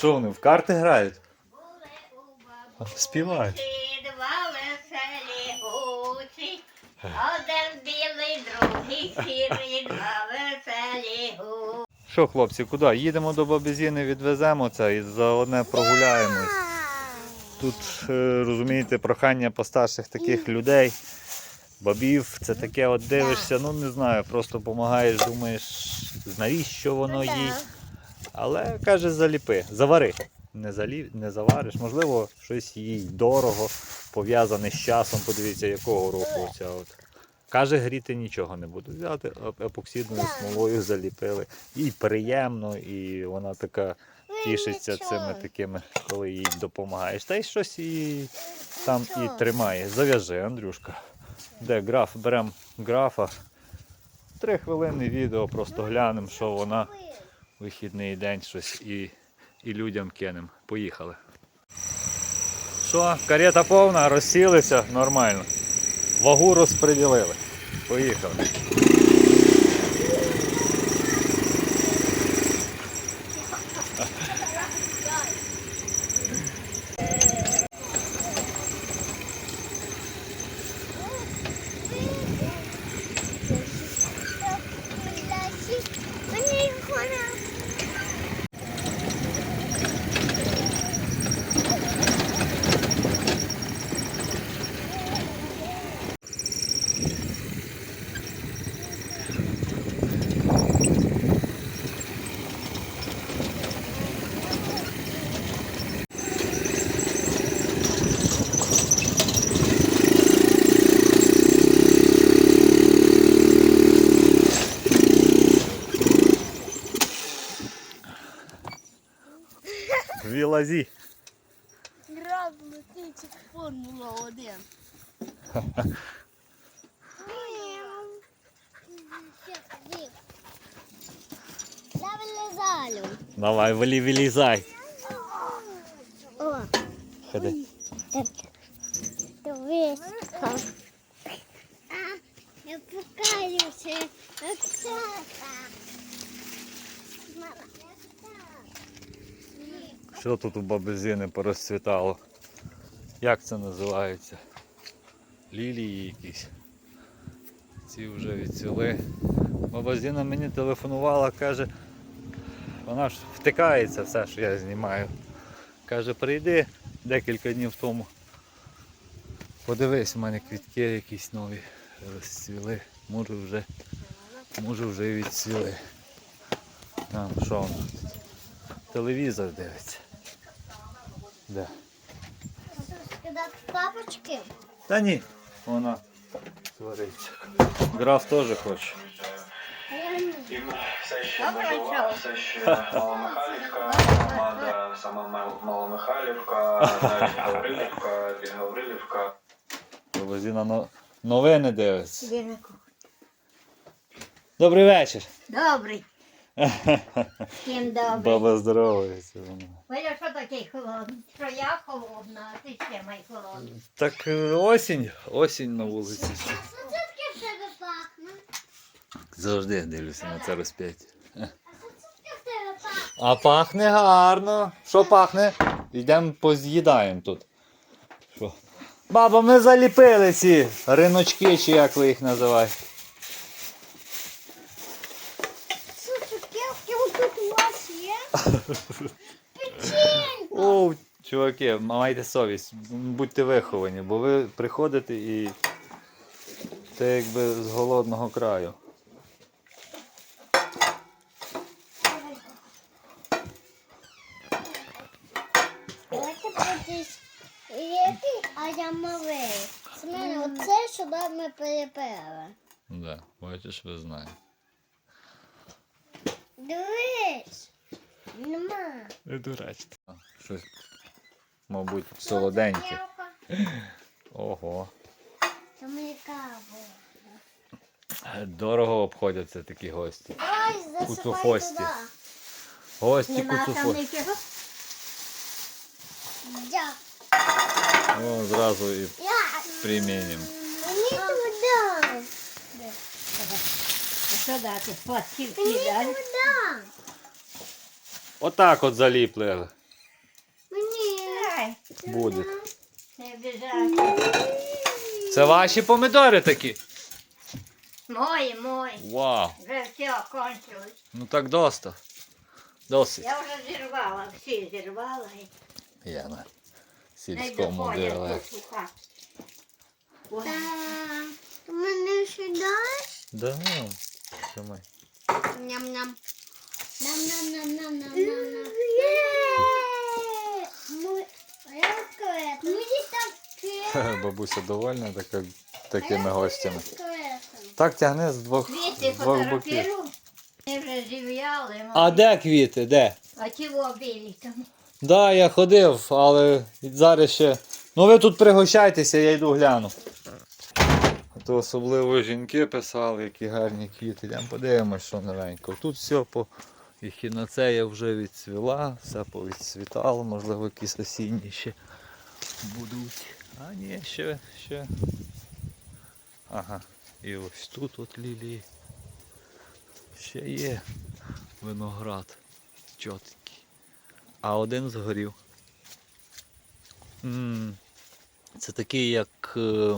Що вони в карти грають? Співають. Два веселі гусі, один білий, другий сірий, два веселі. Що, хлопці, куди? Їдемо до бабезіни, відвеземо це і заодне прогуляємось. Тут, е, розумієте, прохання постарших таких людей, бабів, це таке от дивишся, ну не знаю, просто допомагаєш, думаєш, навіщо воно їй. Але каже, заліпи, завари. Не, залі... не завариш, можливо, щось їй дорого, пов'язане з часом. Подивіться, якого року ця от. Каже, гріти нічого не буду. Взяти еп- епоксидною смолою заліпили. Їй приємно, і вона така тішиться цими такими, коли їй допомагаєш. Та й щось її там і тримає. Зав'яжи, Андрюшка. Де граф? Беремо графа. Три хвилини відео, просто глянемо, що вона вихідний день щось і, і людям кинемо. Поїхали. Що, карета повна, розсілися нормально. Вагу розподілили. Поїхали. Вілазі. грав летить Формула 1. Завилізалю. Давай, вилі, вилізай. О, Ходи. дивись. А, я покаюся. Оце так. Мама, Що тут у бабезіни порозцвітало? Як це називається? Лілії якісь. Ці вже відцвіли. Баба Зіна мені телефонувала, каже, вона ж втикається все, що я знімаю. Каже, прийди декілька днів тому. Подивись, у мене квітки якісь нові розцвіли. Може вже, може вже і відцвіли. Там що вона? Телевізор дивиться. Де? Сказати папочки. Та ні, вона свариться. Граф теж хоче. Все ще Маломихайлівка, сама Мал- Маломихайлівка, навіть Гаврилівка, і Гаврилівка. Лозіна новини дивиться. Добрий вечір. Добрий. Всім добрий. Баба здоровається. вона. Валя, що такий холодний? Що я холодна, а ти ще май холодний. Так е, осінь, осінь на вулиці. Що це таке в тебе пахне? Завжди дивлюся на це розп'яття. А це таке в тебе пахне? А пахне гарно. Що пахне? Йдемо поз'їдаємо тут. Що? Баба, ми заліпили ці риночки, чи як ви їх називаєте. Що цукерки отут у вас є? Печенька. О, чуваки, майте совість, будьте виховані, бо ви приходите і це якби з голодного краю. А я малий. Смотри, оце сюди ми перепили. Да, бачиш, ви знаєте. Дивись. Нема. Не дурачте. Щось, мабуть, солоденьке. Цукерка. Ого. Дорого обходяться такі гості. Куцухості. Гості Нема там куцухо. нічого? Я. О, зразу і примінім. Мені туди. А Що дати? Мені туди. Отак от заліпли обіжай. Буде. Не обіжай. Це ваші помідори такі? Мої, мої. Вау. Вже все, кончилось. Ну так доста. Досить. Я вже зірвала, всі зірвала. Я на сільському діалекті. Ти мене ще даєш? Да, ну. Ням-ням. Нам-нам-нам-нам-нам-нам. Бабуся довольна така, такими гостями. Так тягни з двох, Квіти з двох боків. фотографірую. Вони вже зів'яли. А де квіти? Де? А ті во білі там. Да, я ходив, але зараз ще. Ну ви тут пригощайтеся, я йду гляну. А То особливо жінки писали, які гарні квіти. Йдемо подивимось, що новенько. Тут все по ехінацея вже відцвіла, все повідцвітало, можливо, якісь осінні ще будуть. А ні, ще, ще. Ага. І ось тут от лілії. Ще є виноград. Чоткий. А один згорів. м Це такий, як. е,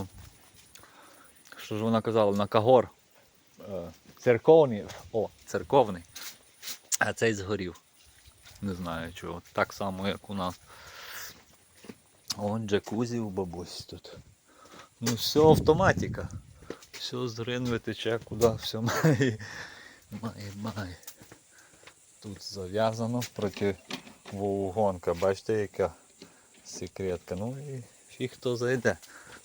Що ж вона казала, на кагор. Е, Церковний. О, церковний. А цей згорів. Не знаю чого. Так само, як у нас. О, джакузі у бабусі тут. Ну все автоматика. Все з ринви тече куди, все має. Має, має. Тут зав'язано проти вогонка. Бачите, яка секретка. Ну і фіг хто зайде.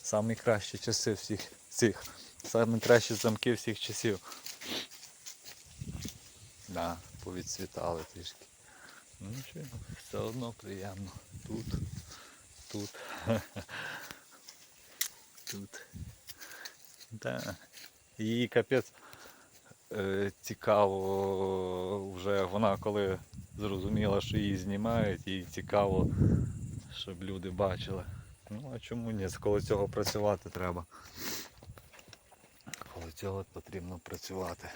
Самі кращі часи всіх цих. Самі кращі замки всіх часів. Да, повідцвітали трішки. Ну нічого, все одно приємно. Тут, тут. Тут. Да. Її капець е, цікаво вже вона коли зрозуміла, що її знімають, їй цікаво, щоб люди бачили. Ну а чому ні? Коли цього працювати треба. Коли цього потрібно працювати.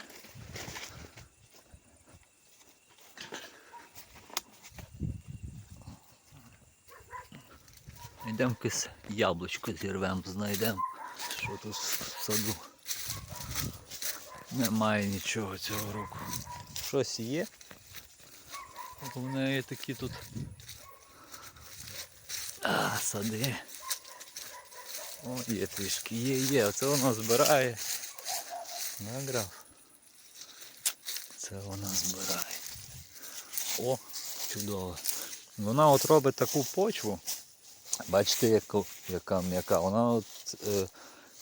Йдемо якесь яблучко зірвемо, знайдемо, що тут в саду. Немає нічого цього року. Щось є. У неї такі тут а, сади. О, є трішки, є, є. Оце вона збирає. Награв. Це вона збирає. О, чудово. Вона от робить таку почву. Бачите, яку, яка м'яка. Вона от, е,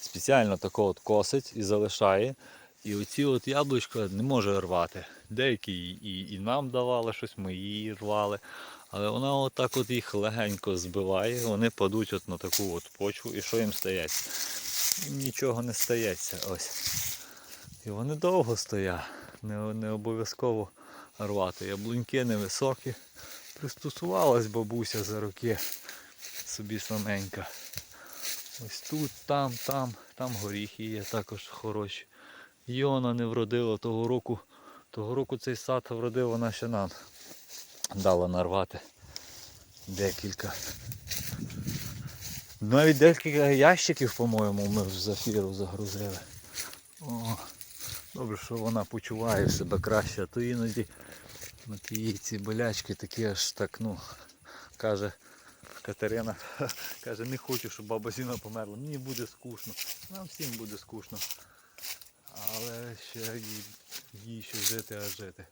спеціально тако от косить і залишає. І оці от яблучка не може рвати. Деякі і, і нам давали щось, ми її рвали. Але вона отак от їх легенько збиває, вони падуть от на таку от почву і що їм стається? Їм нічого не стається. Ось. І вони довго стоять. Не, не обов'язково рвати. Яблуньки невисокі. Пристосувалась бабуся за роки собі саменька. Ось тут, там, там, там горіхи є також хороші. Йона не вродила того року. Того року цей сад вродив, вона нам дала нарвати декілька. Навіть декілька ящиків, по-моєму, ми в зафіру загрузили. О, добре, що вона почуває себе краще, а то іноді от її ці болячки такі аж так, ну, каже Катерина, каже, не хочу, щоб баба Зіна померла. Мені буде скучно. Нам всім буде скучно. Але ще їй, ще жити, а жити.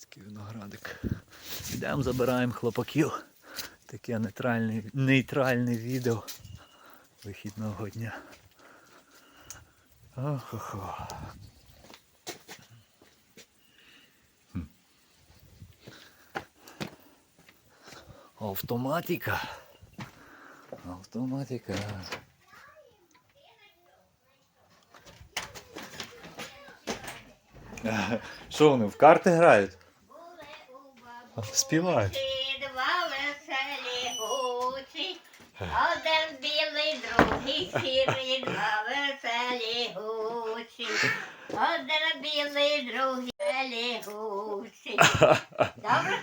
Такий виноградик. Йдемо, забираємо хлопаків. Таке нейтральне, нейтральне відео вихідного дня. Ох-охо. Автоматика. Автоматика. Що вони в карти грають? Співають. Два веселі гусі, один білий, другий сірий, два веселі гусі. Один білий, другий веселі. Добре?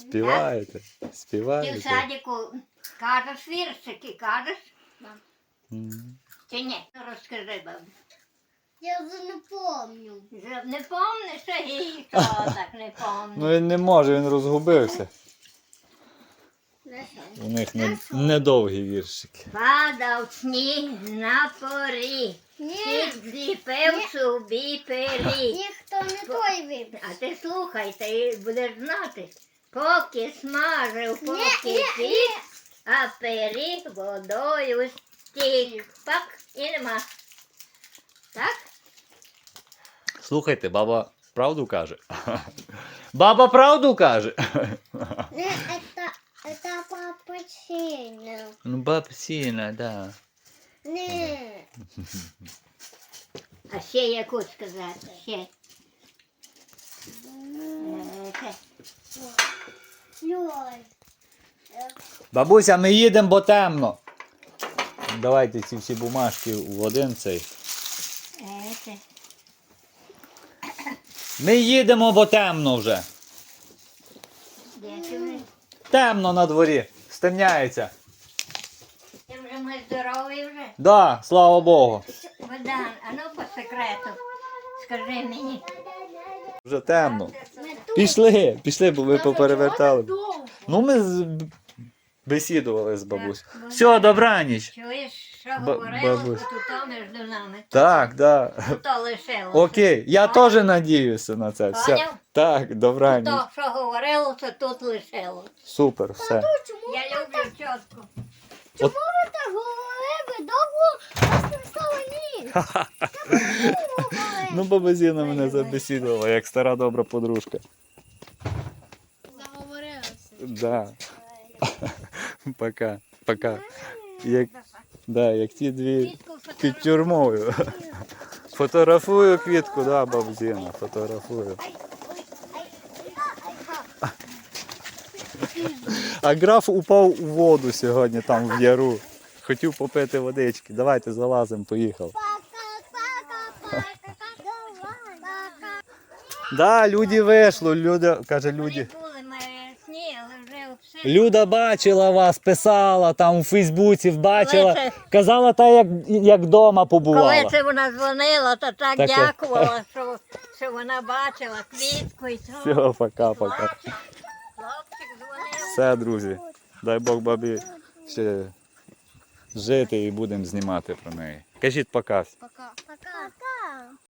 Співаєте, Ти в співаєте. садіку кажеш віршики, кажеш? М. Чи ні? Ну, Розкажи бабі. Я вже не помню. Вже Не помниш, а і що так не помниш? Ну він не може, він розгубився. У них не, недовгі віршики. Падав сніг на порі, Ні, кіт зліпив собі пиріг. ніхто не той вибір. А ти слухай, ти будеш знати. Поки смажив, поки Ні, ні, пік, а пиріг водою стік. Пак і нема. Так? Слухайте, баба правду каже. Баба правду каже. Не, это, это папочина. Ну, бабсіна, да. Не. А ще яку сказати? Ще. Бабуся, ми їдемо, бо темно. Давайте ці всі бумажки в один цей. Ми їдемо, бо темно вже. Темно на дворі. Стемняється. Ти вже ми здорові вже? Да, слава Богу. Богдан, а ну по секрету. Скажи мені. Вже темно. Пішли, пішли, бо ви поперевертали. Ну, ми з- бесідували з бабусь. Все, добраніч. Чуєш, що Ба- говорила бабусь. тут то між нами? Так, да. То лишилося. Окей, я теж надіюся на це. Все. Поняв? Так, добраніч. То, що говорилося, тут лишилося. Супер, все. Чому, Я люблю чітко. чому ви так говорили? Довго вас не. Ну, баба Зіна мене забесідувала, як стара добра подружка. Да. Пока. Пока. Як, да, як ті дві під тюрмою. Фотографую квітку, да, баба Зіна, фотографую. А граф упав у воду сьогодні там в яру. Хотів попити водички. Давайте залазимо, поїхав. Да, люди вийшло, люди, каже, люди. Люда бачила вас, писала там у Фейсбуці, бачила. Коли Казала та як, як дома Коли це вона дзвонила, то так Таке. дякувала, що, що вона бачила квітку і то. Все, пока-пока. Хлопчик дзвонив. Все, друзі. Дай Бог бабі ще жити і будемо знімати про неї. Кажіть пока. Пока. Пока.